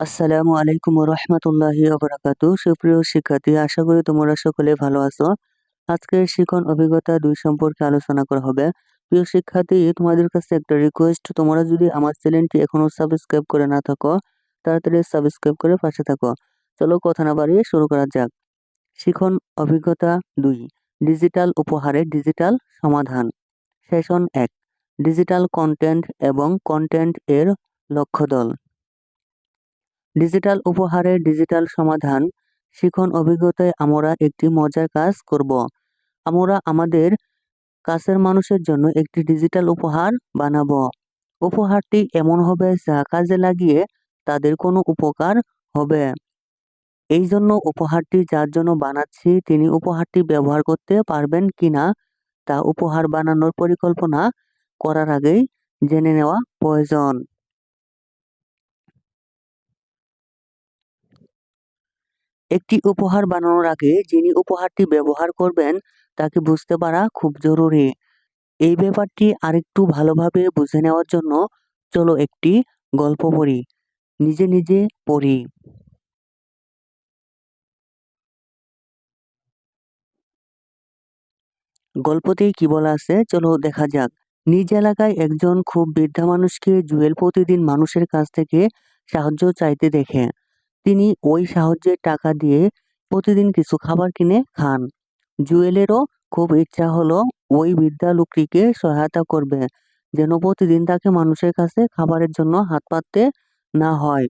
আসসালামু আলাইকুম রহমতুল্লাহি ওবরাকাত সুপ্রিয় শিক্ষার্থী, আশা করি তোমরা সকলে ভালো আছো। আজকের শিক্ষণ অভিজ্ঞতা দুই সম্পর্কে আলোচনা করা হবে। প্রিয় শিক্ষার্থী, তোমাদের কাছে একটা রিকোয়েস্ট তোমরা যদি আমার চ্যানেলটি এখনও সাবস্ক্রাইব করে না থাকো, তাড়াতাড়ি সাবস্ক্রাইব করে পাশে থাকো। চলো কথা না বাড়িয়ে শুরু করা যাক। শিখন অভিজ্ঞতা দুই ডিজিটাল উপহারে ডিজিটাল সমাধান। সেশন এক ডিজিটাল কন্টেন্ট এবং কন্টেন্ট এর লক্ষ্য দল ডিজিটাল উপহারে ডিজিটাল সমাধান শিখন অভিজ্ঞতায় আমরা একটি মজার কাজ করব। আমরা আমাদের কাছের মানুষের জন্য একটি ডিজিটাল উপহার বানাবো। উপহারটি এমন হবে যা কাজে লাগিয়ে তাদের কোনো উপকার হবে। এই জন্য উপহারটি যার জন্য বানাচ্ছি তিনি উপহারটি ব্যবহার করতে পারবেন কিনা তা উপহার বানানোর পরিকল্পনা করার আগেই জেনে নেওয়া প্রয়োজন। একটি উপহার বানানোর আগে যিনি উপহারটি ব্যবহার করবেন, তাকে বুঝতে পারা খুব জরুরি। এই ব্যাপারটি আরেকটু ভালোভাবে বুঝে নেওয়ার জন্য চলো একটি গল্প পড়ি। নিজে নিজে পড়ি। গল্পতেই কি বলা আছে? চলো দেখা যাক। নিজ এলাকায় একজন খুব বৃদ্ধা মানুষকে জুয়েল প্রতিদিন মানুষের কাছ থেকে সাহায্য চাইতে দেখে। তিনি ওই সাহায্যের টাকা দিয়ে প্রতিদিন কিছু খাবার কিনে খান। জুয়েলেরও খুব ইচ্ছা হলো ওই বৃদ্ধা লোকটিকে সহায়তা করবে, যেন প্রতিদিন তাকে মানুষের কাছে খাবারের জন্য হাত পাততে না হয়।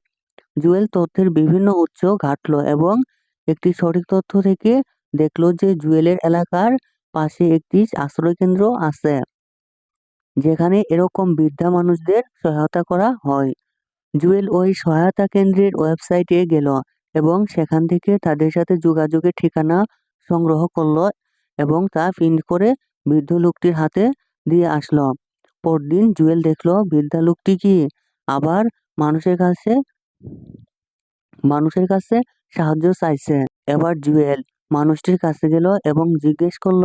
জুয়েল তথ্যের বিভিন্ন উৎস ঘাটলো এবং একটি সঠিক তথ্য থেকে দেখল যে জুয়েলের এলাকার পাশে একটি আশ্রয়কেন্দ্র আছে, যেখানে এরকম বৃদ্ধা মানুষদের সহায়তা করা হয়। জুয়েল ওই সহায়তা কেন্দ্রের ওয়েবসাইটে গেল এবং সেখান থেকে তাদের সাথে যোগাযোগের ঠিকানা সংগ্রহ করল এবং তা প্রিন্ট করে বৃদ্ধ লোকটির হাতে দিয়ে আসলো। পরদিন জুয়েল দেখল বৃদ্ধা লোকটি কি আবার মানুষের কাছে মানুষের কাছে সাহায্য চাইছে। এবার জুয়েল মানুষটির কাছে গেল এবং জিজ্ঞেস করল,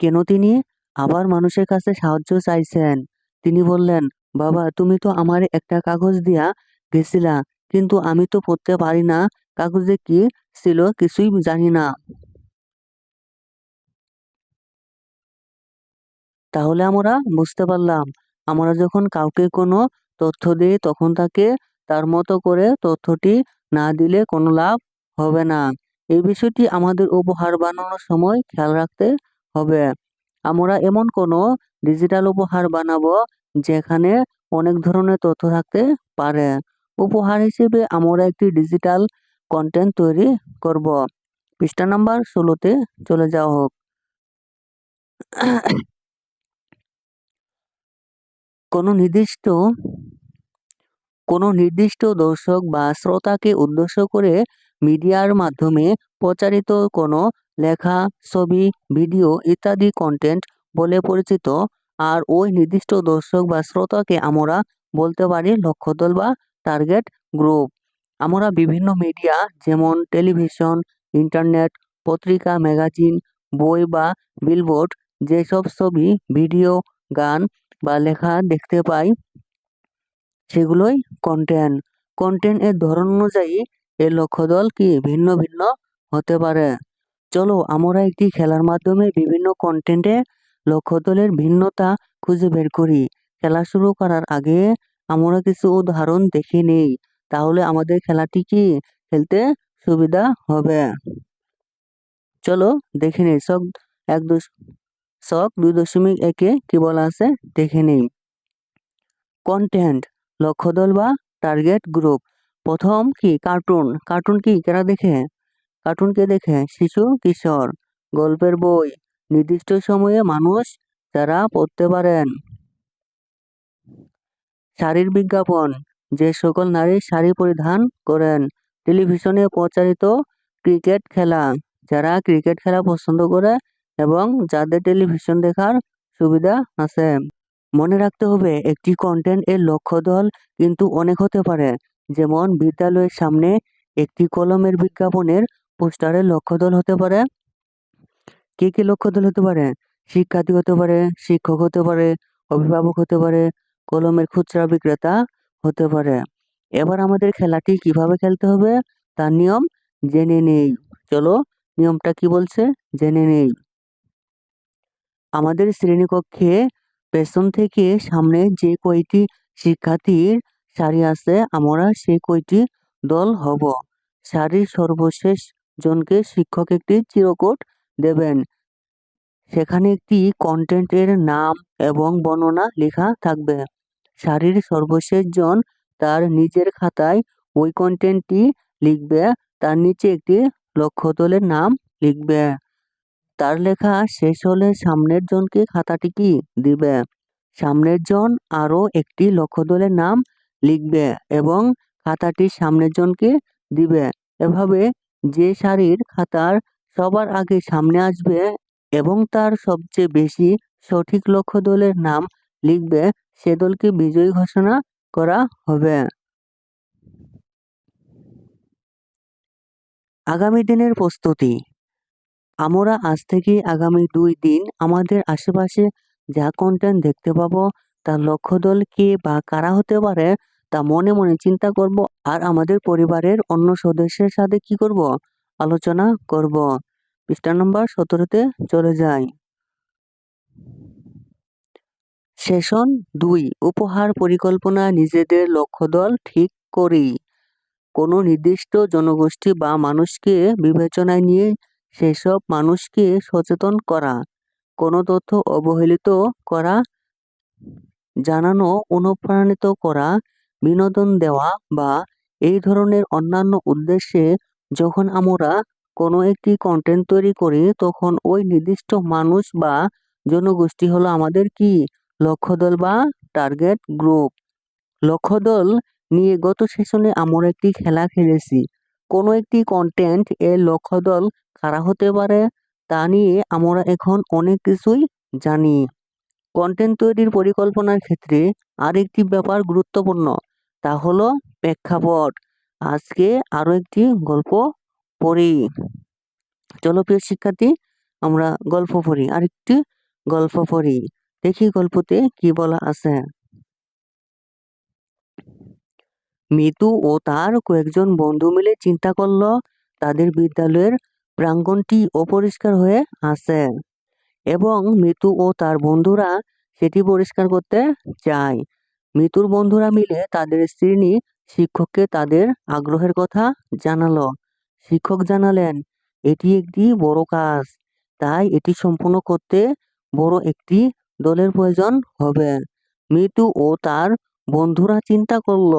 কেন তিনি আবার মানুষের কাছে সাহায্য চাইছেন? তিনি বললেন, বাবা, তুমি তো আমার একটা কাগজ দিয়া গেছিলা। কিন্তু আমি তো পড়তে পারি না। কাগজে কি ছিল কিছুই জানি না। তাহলে আমরা বুঝতে পারলাম। আমরা যখন কাউকে কোনো তথ্য দিই, তখন তাকে তার মতো করে তথ্যটি না দিলে কোনো লাভ হবে না। এই বিষয়টি আমাদের উপহার বানানোর সময় খেয়াল রাখতে হবে। আমরা এমন কোনো ডিজিটাল উপহার বানাবো যেখানে অনেক ধরনের তথ্য থাকতে পারে। উপহার হিসেবে আমরা একটি ডিজিটাল কন্টেন্ট তৈরি করব। পৃষ্ঠা নাম্বার ষোলোতে চলে যাওয়া হোক। কোনো নির্দিষ্ট কোনো নির্দিষ্ট দর্শক বা শ্রোতাকে উদ্দেশ্য করে মিডিয়ার মাধ্যমে প্রচারিত কোনো লেখা, ছবি, ভিডিও ইত্যাদি কন্টেন্ট বলে পরিচিত, আর ওই নির্দিষ্ট দর্শক বা শ্রোতাকে আমরা বলতে পারি লক্ষ্যদল বা টার্গেট গ্রুপ আমরা বিভিন্ন মিডিয়া যেমন টেলিভিশন ইন্টারনেট পত্রিকা ম্যাগাজিন বই বা বিলবোর্ড যেসব ছবি ভিডিও গান বা লেখা দেখতে পাই, সেগুলোই কন্টেন্ট কন্টেন্ট এর ধরন অনুযায়ী এর লক্ষ্য দল কি ভিন্ন ভিন্ন হতে পারে? চলো আমরা একটি খেলার মাধ্যমে বিভিন্ন কন্টেন্টে লক্ষ্য দলের ভিন্নতা খুঁজে বের করি। খেলা শুরু করার আগে আমরা কিছু উদাহরণ দেখে নেই। তাহলে আমাদের খেলাটি কি? খেলতে সুবিধা হবে। চলো দেখে নেই। সব এক শখ দুই দশমিক একে কি বলা আছে? দেখে নেই। কন্টেন্ট লক্ষ্যদল বা টার্গেট গ্রুপ প্রথম কি? কার্টুন কার্টুন কি? কেরা দেখে? কার্টুন কে দেখে? শিশু, কিশোর। গল্পের বই। নির্দিষ্ট সময়ে মানুষ, যারা পড়তে পারেন। শাড়ির বিজ্ঞাপন। যে সকল নারী শাড়ি পরিধান করেন, টেলিভিশনে প্রচারিত ক্রিকেট খেলা। যারা ক্রিকেট খেলা পছন্দ করে এবং যাদের টেলিভিশন দেখার সুবিধা আছে। মনে রাখতে হবে, একটি কন্টেন্ট এর লক্ষ্য দল কিন্তু অনেক হতে পারে। যেমন বিদ্যালয়ের সামনে একটি কলমের বিজ্ঞাপনের পোস্টারের লক্ষ্য দল হতে পারে। কে কে লক্ষ্য দল হতে পারে? শিক্ষার্থী হতে পারে, শিক্ষক হতে পারে, অভিভাবক হতে পারে কলমের খুচরা বিক্রেতা হতে পারে। এবার আমাদের খেলাটি কীভাবে খেলতে হবে তার নিয়ম জেনে নেই। চলো, নিয়মটা কি বলছে? জেনে নেই। আমাদের শ্রেণীকক্ষে পেছন থেকে সামনে যে কয়টি শিক্ষার্থীর সারি আছে, আমরা সে কয়টি দল হব। সারির সর্বশেষ জনকে শিক্ষক একটি চিরকোট দেবেন। সেখানে একটি কন্টেন্টের নাম এবং বর্ণনা লেখা থাকবে। সারির সর্বশেষ জন তার নিজের খাতায় ওই কন্টেন্টটি লিখবে। তার নিচে একটি লক্ষ্য দলের নাম লিখবে। তার লেখা শেষ হলে সামনের জনকে খাতাটি কি দিবে? সামনের জন আরও একটি লক্ষ্য দলের নাম লিখবে এবং খাতাটি সামনের জনকে দিবে। এভাবে যে সারির খাতার সবার আগে সামনে আসবে এবং তার সবচেয়ে বেশি সঠিক লক্ষ্য দলের নাম লিখবে সে দলকে বিজয়ী ঘোষণা করা হবে। আগামী দিনের প্রস্তুতি। আমরা আজ থেকে আগামী দুই দিন আমাদের আশেপাশে যা কন্টেন্ট দেখতে পাবো, তার লক্ষ্য দল কে বা কারা হতে পারে, তা মনে মনে চিন্তা করব আর আমাদের পরিবারের অন্য সদস্যের সাথে কি করব, আলোচনা করব। পৃষ্ঠা নম্বর সতেরোতে চলে যাই। সেশন দুই, উপহার পরিকল্পনা নিজেদের লক্ষ্য দল ঠিক করি কোনো নির্দিষ্ট জনগোষ্ঠী বা মানুষকে বিবেচনায় নিয়ে সেসব মানুষকে সচেতন করা, কোনো তথ্য অবহেলিত করা, জানানো, অনুপ্রাণিত করা, বিনোদন দেওয়া বা এই ধরনের অন্যান্য উদ্দেশ্যে যখন আমরা কোনো একটি কন্টেন্ট তৈরি করি, তখন ওই নির্দিষ্ট মানুষ বা জনগোষ্ঠী হলো আমাদের কি? লক্ষ্য দল বা টার্গেট গ্রুপ লক্ষ্য দল নিয়ে গত সেশনে আমরা একটি খেলা খেলেছি। কোনো একটি কন্টেন্ট এর লক্ষ্য দল কারা হতে পারে তা নিয়ে আমরা এখন অনেক কিছুই জানি। কন্টেন্ট তৈরির পরিকল্পনার ক্ষেত্রে আরেকটি ব্যাপার গুরুত্বপূর্ণ, তা হলো প্রেক্ষাপট। আজকে আরও একটি গল্প পড়ি। চলো প্রিয় শিক্ষার্থী, আমরা গল্প পড়ি। আরেকটি গল্প পড়ি। দেখি গল্পতে কি বলা আছে? মিতু ও তার কয়েকজন বন্ধু মিলে চিন্তা করল, তাদের বিদ্যালয়ের প্রাঙ্গণটি অপরিষ্কার হয়ে আছে এবং মিতু ও তার বন্ধুরা সেটি পরিষ্কার করতে চায়। মিতুর বন্ধুরা মিলে তাদের শ্রেণি শিক্ষককে তাদের আগ্রহের কথা জানালো। শিক্ষক জানালেন, এটি একটি বড় কাজ, তাই এটি সম্পূর্ণ করতে বড় একটি দলের প্রয়োজন হবে। মিতু ও তার বন্ধুরা চিন্তা করল,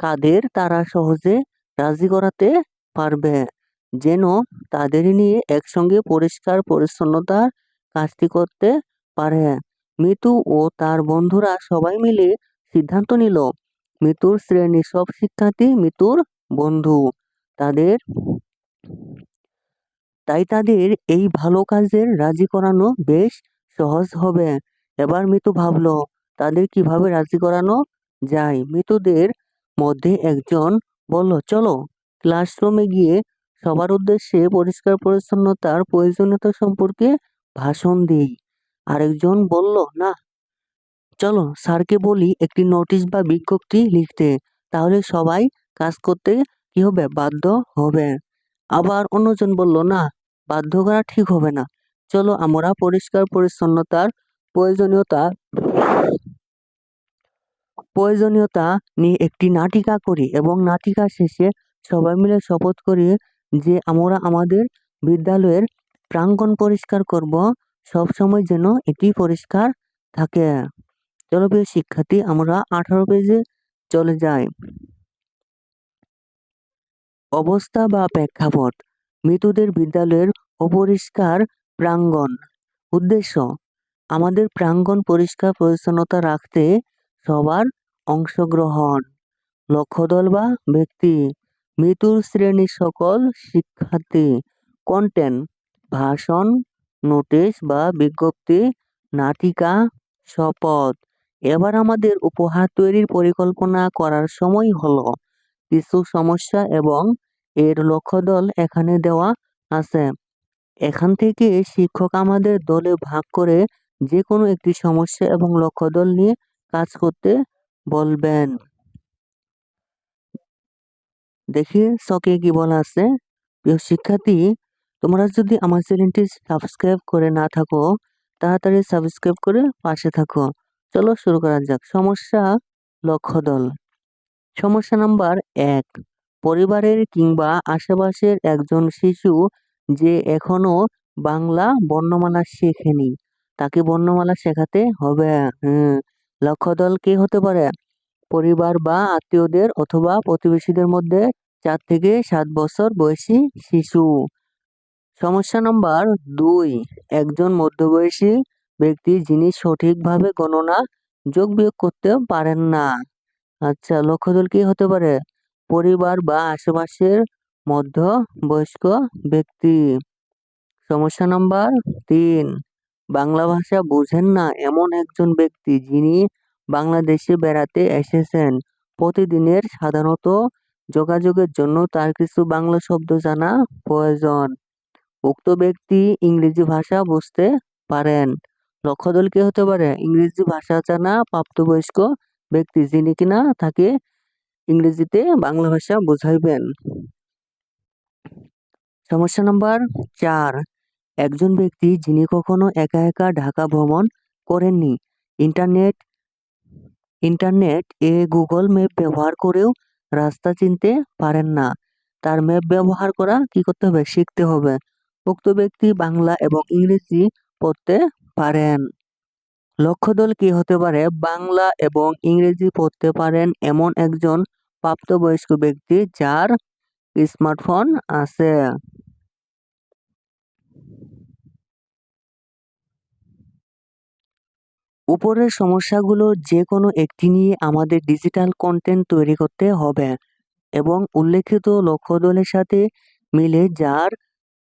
কাদের তারা সহজে রাজি করাতে পারবে? যেন তাদের নিয়ে একসঙ্গে পরিষ্কার পরিচ্ছন্নতার কাজটি করতে পারে। মিতু ও তার বন্ধুরা সবাই মিলে সিদ্ধান্ত নিল মিতুর শ্রেণির সব শিক্ষার্থী মিতুর বন্ধু। তাদের, তাই তাদের এই ভালো কাজের রাজি করানো বেশ সহজ হবে। এবার মিতু ভাবলো, তাদের কীভাবে রাজি করানো যায়? মিতুদের মধ্যে একজন বলল, চলো, ক্লাসরুমে গিয়ে সবার উদ্দেশ্যে পরিষ্কার পরিচ্ছন্নতার প্রয়োজনীয়তা সম্পর্কে ভাষণ দিই। আরেকজন বলল, না, চলো, স্যারকে বলি একটি নোটিশ বা বিজ্ঞপ্তি লিখতে, তাহলে সবাই কাজ করতে কি হবে, বাধ্য হবে। আবার অন্যজন বলল, না, বাধ্য করা ঠিক হবে না। চলো আমরা পরিষ্কার পরিচ্ছন্নতার প্রয়োজনীয়তা প্রয়োজনীয়তা নিয়ে একটি নাটিকা করি এবং নাটিকা শেষে সবাই মিলে শপথ করি যে আমরা আমাদের বিদ্যালয়ের প্রাঙ্গণ পরিষ্কার করব। সবসময় যেন এটি পরিষ্কার থাকে। চলো প্রিয় শিক্ষার্থী, আমরা আঠারো পেজে চলে যাই। অবস্থা বা প্রেক্ষাপট, মৃতদের বিদ্যালয়ের অপরিষ্কার প্রাঙ্গণ। উদ্দেশ্য, আমাদের প্রাঙ্গণ পরিষ্কার পরিচ্ছন্নতা রাখতে সবার অংশগ্রহণ। লক্ষ্যদল বা ব্যক্তি মৃত্যুর শ্রেণির সকল শিক্ষার্থী কন্টেন্ট ভাষণ নোটিশ বা বিজ্ঞপ্তি, নাটিকা, শপথ। এবার আমাদের উপহার তৈরির পরিকল্পনা করার সময় হলো কিছু সমস্যা এবং এর লক্ষ্যদল এখানে দেওয়া আছে। এখান থেকে শিক্ষক আমাদের দলে ভাগ করে যে কোনো একটি সমস্যা এবং লক্ষ্যদল নিয়ে কাজ করতে বলবেন। দেখি শখে কি বলা আছে। প্রিয় শিক্ষার্থী, তোমরা যদি আমার চ্যানেলটি সাবস্ক্রাইব করে না থাকো, তাড়াতাড়ি সাবস্ক্রাইব করে পাশে থাকো। চলো শুরু করা যাক। সমস্যা লক্ষ্য দল সমস্যা নাম্বার এক, পরিবারের কিংবা আশেপাশের একজন শিশু যে এখনও বাংলা বর্ণমালা শেখেনি। তাকে বর্ণমালা শেখাতে হবে। হ্যাঁ লক্ষ্য দল কে হতে পারে? পরিবার বা আত্মীয়দের অথবা প্রতিবেশীদের মধ্যে চার থেকে সাত বছর বয়সী শিশু। সমস্যা নম্বর দুই, একজন মধ্যবয়সী ব্যক্তি যিনি সঠিকভাবে গণনা, যোগ বিয়োগ করতে পারেন না। আচ্ছা লক্ষ্য দল কি হতে পারে? পরিবার বা আশেপাশের মধ্য বয়স্ক ব্যক্তি। সমস্যা নম্বর তিন, বাংলা ভাষা বুঝেন না এমন একজন ব্যক্তি যিনি বাংলাদেশে বেড়াতে এসেছেন। প্রতিদিনের সাধারণত যোগাযোগের জন্য তার কিছু বাংলা শব্দ জানা প্রয়োজন। উক্ত ব্যক্তি ইংরেজি ভাষা বুঝতে পারেন। লক্ষ্যদল কি হতে পারে ইংরেজি ভাষা জানা প্রাপ্তবয়স্ক ব্যক্তি যিনি কিনা তাকে ইংরেজিতে বাংলা ভাষা বোঝাইবেন। সমস্যা নম্বর চার। একজন ব্যক্তি যিনি কখনো একা একা ঢাকা ভ্রমণ করেননি, ইন্টারনেট ইন্টারনেট এ গুগল ম্যাপ ব্যবহার করেও রাস্তা চিনতে পারেন না। তার ম্যাপ ব্যবহার করা কি করতে হবে? শিখতে হবে। উক্ত ব্যক্তি বাংলা এবং ইংরেজি পড়তে পারেন। লক্ষ্য দল কি হতে পারে? বাংলা এবং ইংরেজি পড়তে পারেন এমন একজন প্রাপ্তবয়স্ক ব্যক্তি যার স্মার্টফোন আছে। উপরের সমস্যাগুলো যে কোনো একটি নিয়ে আমাদের ডিজিটাল কন্টেন্ট তৈরি করতে হবে এবং উল্লেখিত লক্ষ্য দলের সাথে মিলে যার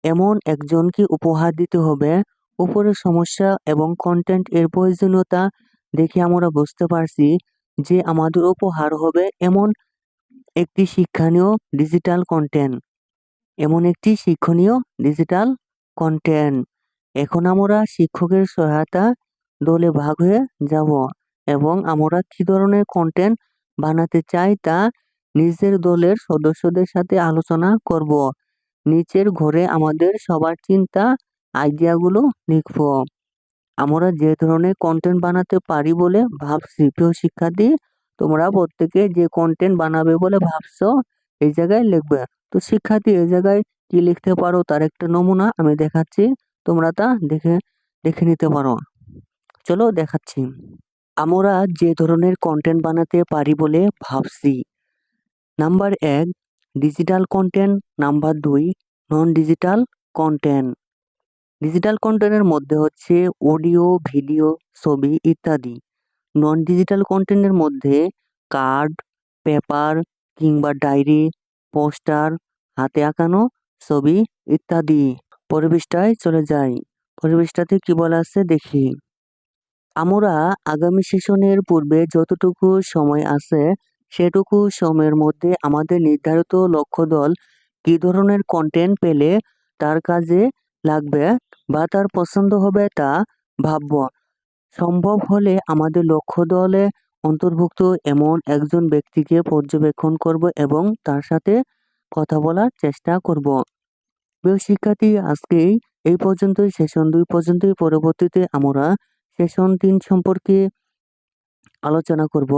এমন একজনকে উপহার দিতে হবে। উপরের সমস্যা এবং কন্টেন্ট এর প্রয়োজনীয়তা দেখে আমরা বুঝতে পারছি যে আমাদের উপহার হবে এমন একটি শিক্ষণীয় ডিজিটাল কন্টেন্ট এমন একটি শিক্ষণীয় ডিজিটাল কন্টেন্ট এখন আমরা শিক্ষকের সহায়তা দলে ভাগ হয়ে যাব এবং আমরা কি ধরনের কন্টেন্ট বানাতে চাই তা নিজের দলের সদস্যদের সাথে আলোচনা করব। নিচের ঘরে আমাদের সবার চিন্তা আইডিয়াগুলো লিখব। আমরা যে ধরনের কন্টেন্ট বানাতে পারি বলে ভাবছি, প্রিয় শিক্ষার্থী, তোমরা প্রত্যেকে যে কন্টেন্ট বানাবে বলে ভাবছ, এই জায়গায় লিখবে। তো শিক্ষার্থী, এই জায়গায় কি লিখতে পারো তার একটা নমুনা আমি দেখাচ্ছি, তোমরা তা দেখে দেখে নিতে পারো। চলো দেখাচ্ছি। আমরা যে ধরনের কন্টেন্ট বানাতে পারি বলে ভাবছি। নাম্বার এক ডিজিটাল কন্টেন্ট নাম্বার দুই নন ডিজিটাল কন্টেন্ট ডিজিটাল কন্টেন্টের মধ্যে হচ্ছে অডিও ভিডিও ছবি ইত্যাদি। নন ডিজিটাল কন্টেন্টের মধ্যে কার্ড পেপার কিংবা ডায়েরি পোস্টার হাতে আঁকানো ছবি ইত্যাদি। পরিবেশটায় চলে যাই। পরিবেশটাতে কি বলা আছে দেখি। আমরা আগামী সেশনের পূর্বে যতটুকু সময় আছে, সেটুকু সময়ের মধ্যে আমাদের নির্ধারিত লক্ষ্য দল কী ধরনের কন্টেন্ট পেলে তার কাজে লাগবে বা তার পছন্দ হবে তা ভাবব। সম্ভব হলে আমাদের লক্ষ্য দলে অন্তর্ভুক্ত এমন একজন ব্যক্তিকে পর্যবেক্ষণ করব এবং তার সাথে কথা বলার চেষ্টা করব। প্রিয় শিক্ষার্থী, আজকেই এই পর্যন্তই। সেশন দুই পর্যন্তই। পরবর্তীতে আমরা সেশন তিন সম্পর্কে আলোচনা করব।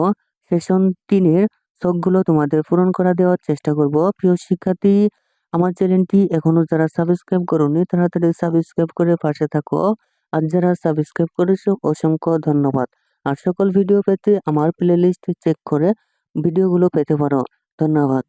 সেশন তিনের শখগুলো তোমাদের পূরণ করা দেওয়ার চেষ্টা করব। প্রিয় শিক্ষার্থী, আমার চ্যানেলটি এখনও যারা সাবস্ক্রাইব করোনি, তাড়াতাড়ি সাবস্ক্রাইব করে পাশে থাকো। আর যারা সাবস্ক্রাইব করেছ, অসংখ্য ধন্যবাদ। আর সকল ভিডিও পেতে আমার প্লেলিস্ট চেক করে ভিডিওগুলো পেতে পারো। ধন্যবাদ।